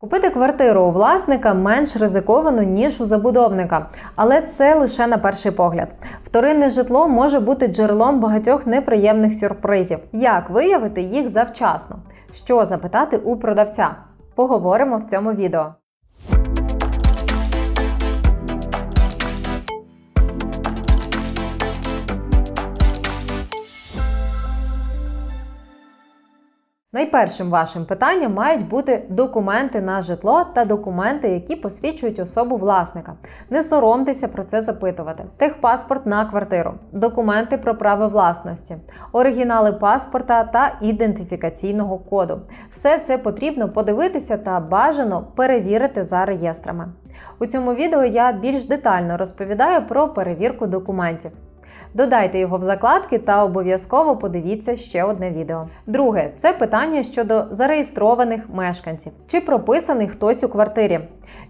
Купити квартиру у власника менш ризиковано, ніж у забудовника, але це лише на перший погляд. Вторинне житло може бути джерелом багатьох неприємних сюрпризів. Як виявити їх завчасно? Що запитати у продавця? Поговоримо в цьому відео. Найпершим вашим питанням мають бути документи на житло та документи, які посвідчують особу власника. Не соромтеся про це запитувати. Техпаспорт на квартиру, документи про право власності, оригінали паспорта та ідентифікаційного коду. Все це потрібно подивитися та бажано перевірити за реєстрами. У цьому відео я більш детально розповідаю про перевірку документів. Додайте його в закладки та обов'язково подивіться ще одне відео. Друге це питання щодо зареєстрованих мешканців. Чи прописаний хтось у квартирі?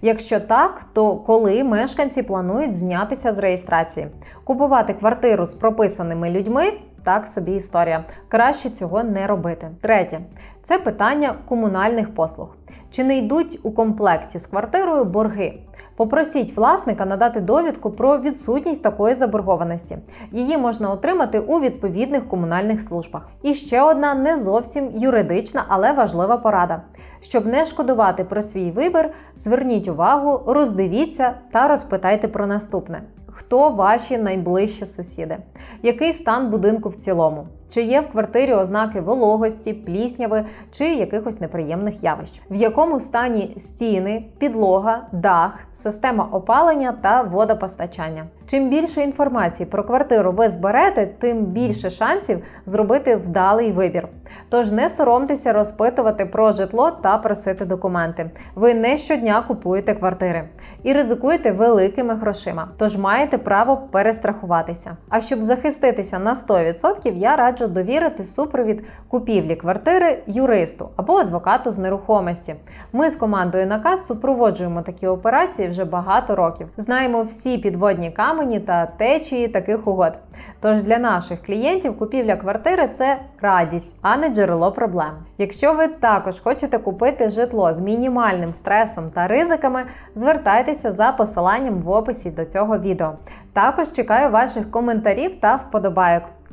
Якщо так, то коли мешканці планують знятися з реєстрації? Купувати квартиру з прописаними людьми так собі історія. Краще цього не робити. Третє це питання комунальних послуг. Чи не йдуть у комплекті з квартирою борги? Попросіть власника надати довідку про відсутність такої заборгованості. Її можна отримати у відповідних комунальних службах. І ще одна не зовсім юридична, але важлива порада. Щоб не шкодувати про свій вибір, зверніть увагу, роздивіться та розпитайте про наступне. Хто ваші найближчі сусіди? Який стан будинку в цілому? Чи є в квартирі ознаки вологості, плісняви чи якихось неприємних явищ? В якому стані стіни, підлога, дах, система опалення та водопостачання? Чим більше інформації про квартиру ви зберете, тим більше шансів зробити вдалий вибір. Тож не соромтеся розпитувати про житло та просити документи. Ви не щодня купуєте квартири і ризикуєте великими грошима. Тож маєте право перестрахуватися. А щоб захиститися на 100%, я раджу довірити супровід купівлі квартири юристу або адвокату з нерухомості. Ми з командою наказ супроводжуємо такі операції вже багато років. Знаємо всі підводні камені та течії таких угод. Тож для наших клієнтів купівля квартири це радість, а не джерело проблем. Якщо ви також хочете купити житло з мінімальним стресом та ризиками, звертайтеся за посиланням в описі до цього відео. Також чекаю ваших коментарів та вподобайок.